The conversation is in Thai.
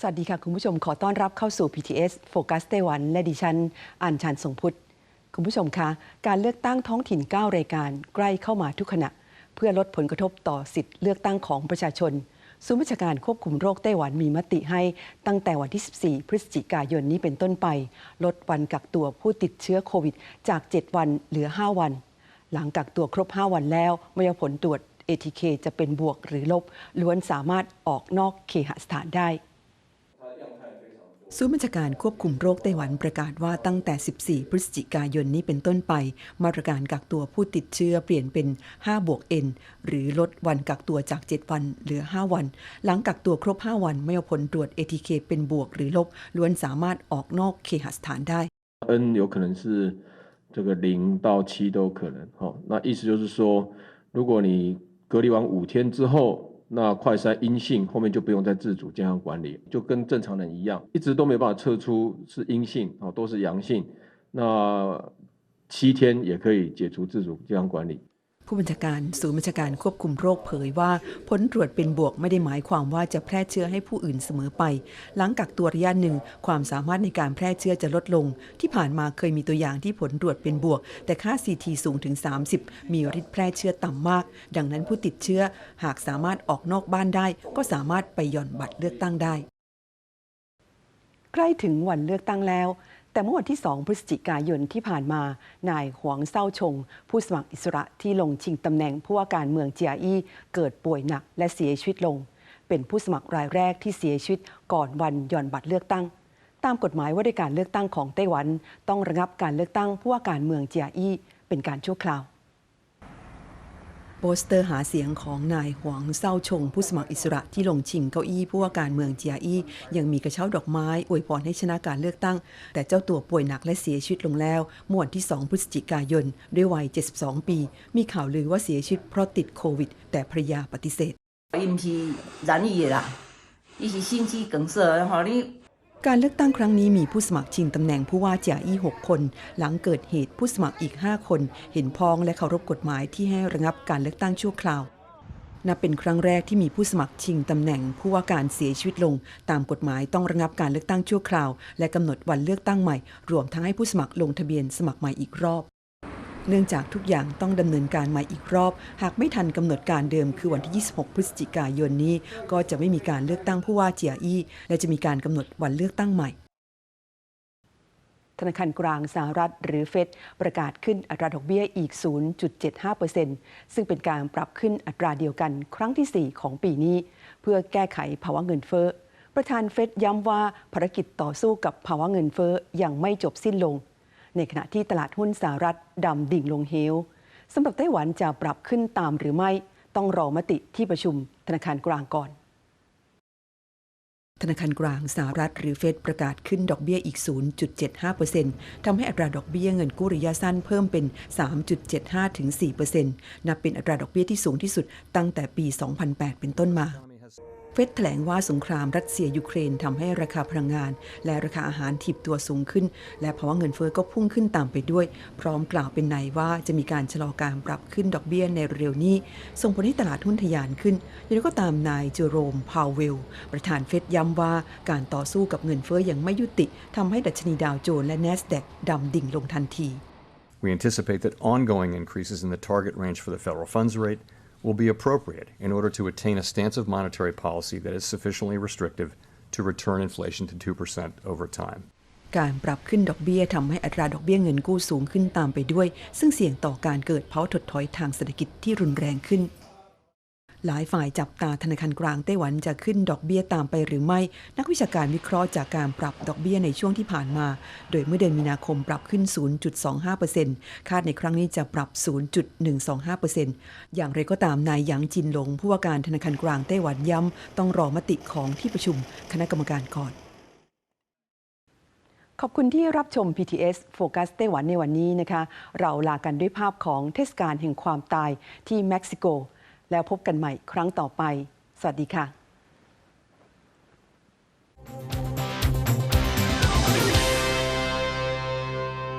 สวัสดีค่ะ คุณผู้ชมขอต้อนรับเข้าสู่ PTS โฟกัสไต้หวัน และดิฉันอัญชันทรงพุทธ คุณผู้ชมคะการเลือกตั้งท้องถิ่น 9 รายการใกล้เข้ามาทุกขณะ เพื่อลดผลกระทบต่อสิทธิเลือกตั้งของประชาชนศูนย์บัญชาการควบคุมโรคไต้หวันมีมติให้ตั้งแต่วันที่ 14 พฤศจิกายนนี้เป็นต้นไป ลดวันกักตัวผู้ติดเชื้อโควิด จาก 7 วันเหลือ 5 วัน หลังกักตัวครบ 5 วันแล้วเมื่อผลตรวจ ATK จะเป็นบวกหรือลบล้วนสามารถออกนอกเคหสถานได้ ศูนย์บัญชาการควบคุมโรคไต้หวันประกาศว่าตั้งแต่ 14 พฤศจิกายนนี้เป็นต้นไป มาตรการกักตัวผู้ติดเชื้อเปลี่ยนเป็น 5 บวก N หรือลดวันกักตัวจาก 7 วันเหลือ 5 วัน หลังกักตัวครบ 5 วันไม่เอาผลตรวจ ATK เป็นบวกหรือลบ ล้วนสามารถออกนอกเคหสถานได้ N 有可能是这个零到七都可能，哈、那意思就是说，如果你隔离完五天之后， 那快筛阴性，后面就不用再自主健康管理，就跟正常人一样，一直都没办法测出是阴性，哦，都是阳性，那七天也可以解除自主健康管理。 ผู้บัญชาการศูนย์บัญชาการควบคุมโรคเผยว่า ผลตรวจเป็นบวกไม่ได้หมายความว่าจะแพร่เชื้อให้ผู้อื่นเสมอไป หลังกักตัวระยะหนึ่ง ความสามารถในการแพร่เชื้อจะลดลง ที่ผ่านมาเคยมีตัวอย่างที่ผลตรวจเป็นบวก แต่ค่า CT สูงถึง 30 มีฤทธิ์แพร่เชื้อต่ำมาก ดังนั้นผู้ติดเชื้อหากสามารถออกนอกบ้านได้ ก็สามารถไปหย่อนบัตรเลือกตั้งได้ ใกล้ถึงวันเลือกตั้งแล้ว แต่เมื่อวันที่ 2 พฤศจิกายนที่ผ่านมา นายหวงเซาชง ผู้สมัครอิสระที่ลงชิงตำแหน่งผู้ว่าการเมืองเจียอี้เกิดป่วยหนักและเสียชีวิตลง เป็นผู้สมัครรายแรกที่เสียชีวิตก่อนวันหย่อนบัตรเลือกตั้ง ตามกฎหมายว่าด้วยการเลือกตั้งของไต้หวัน ต้องระงับการเลือกตั้งผู้ว่าการเมืองเจียอี้เป็นการชั่วคราว สเตอร์หาเสียงของนายหวงเซาชง ผู้สมัครอิสระที่ลงชิงเก้าอี้ผู้ว่าการเมืองเจียอี้ยังมีกระเช้าดอกไม้อวยพรให้ชนะการเลือกตั้ง แต่เจ้าตัวป่วยหนักและเสียชีวิตลงแล้วเมื่อวันที่ 2 พฤศจิกายน ด้วยวัย 72 ปี มีข่าวลือว่าเสียชีวิตเพราะติดโควิด แต่ภรรยาปฏิเสธ 伊毋是染疫的啦，伊是心肌梗塞，吼你 การเลือกตั้งครั้งนี้มีผู้สมัครชิงตำแหน่งผู้ว่าเจียอี้6คน หลังเกิดเหตุผู้สมัครอีก 5 คน เห็นพ้องและเคารพกฎหมายที่ให้ระงับการเลือกตั้งชั่วคราวนับเป็นครั้งแรกที่มีผู้สมัครชิงตำแหน่งผู้ว่าการเสียชีวิตลง ตามกฎหมายต้องระงับการเลือกตั้งชั่วคราว และกำหนดวันเลือกตั้งใหม่ รวมทั้งให้ผู้สมัครลงทะเบียนสมัครใหม่อีกรอบ เนื่องจากทุกอย่างต้องดำเนินการใหม่อีกรอบ หากไม่ทันกำหนดการเดิมคือวันที่ 26 พฤศจิกายนนี้ ก็จะไม่มีการเลือกตั้งผู้ว่าเจียอี้และจะมีการกำหนดวันเลือกตั้งใหม่ธนาคารกลางสหรัฐหรือเฟดประกาศขึ้นอัตราดอกเบี้ยอีก 0.75%ซึ่งเป็นการปรับขึ้นอัตราเดียวกันครั้งที่ 4 ของปีนี้ เพื่อแก้ไขภาวะเงินเฟ้อ ประธานเฟดย้ำว่าภารกิจต่อสู้กับภาวะเงินเฟ้อยังไม่จบสิ้นลง ในขณะที่ตลาดหุ้นสหรัฐดำดิ่งลงเหวสำหรับไต้หวันจะปรับขึ้นตามหรือไม่ต้องรอมติที่ประชุมธนาคารกลางก่อน ธนาคารกลางสหรัฐหรือเฟดประกาศขึ้นดอกเบี้ยอีก 0.75%ทำให้อัตราดอกเบี้ยเงินกู้ระยะสั้นเพิ่มเป็น 3.75-4%นับเป็นอัตราดอกเบี้ยที่สูงที่สุดตั้งแต่ปี 2008 เป็นต้นมา เฟดแถลงว่าสงครามรัสเซียยูเครนทำให้ราคาพลังงาน และราคาอาหารถีบตัวสูงขึ้น และภาวะเงินเฟ้อก็พุ่งขึ้นตามไปด้วย พร้อมกล่าวเป็นในว่าจะมีการชะลอการปรับขึ้นดอกเบี้ยในเร็วนี้ ส่งผลให้ตลาดหุ้นทะยานขึ้นอย่างไรก็ตามนายเจอโรม พาวเวล ประธานเฟดย้ำว่าการต่อสู้กับเงินเฟ้อยังไม่ยุติทำให้ดัชนีดาวโจนส์และ NASDAQ ดำดิ่งลงทันที We anticipate that ongoing increases in the target range for the federal funds rate will be appropriate in order to attain a stance of monetary policy that is sufficiently restrictive to return inflation to 2% over time. การปรับขึ้นดอกเบี้ยทำให้อัตราดอกเบี้ยเงินกู้สูงขึ้นตามไปด้วย ซึ่งเสี่ยงต่อการเกิดภาวะถดถอยทางเศรษฐกิจที่รุนแรงขึ้น หลายฝ่ายจับตาธนาคารกลางไต้หวันจะขึ้นดอกเบี้ยตามไปหรือไม่ นักวิชาการวิเคราะห์จากการปรับดอกเบี้ยในช่วงที่ผ่านมา โดยเมื่อเดือนมีนาคมปรับขึ้น 0.25%คาดในครั้งนี้จะปรับ 0.125%อย่างไรก็ตามนายหยางจินหลง ผู้ว่าการธนาคารกลางไต้หวันย้ำต้องรอมติของที่ประชุมคณะกรรมการก่อนขอบคุณที่รับชม PTS โฟกัสไต้หวันในวันนี้นะคะ เราลากันด้วยภาพของเทศกาลแห่งความตายที่เม็กซิโก แล้วพบกันใหม่ครั้งต่อไป สวัสดีค่ะ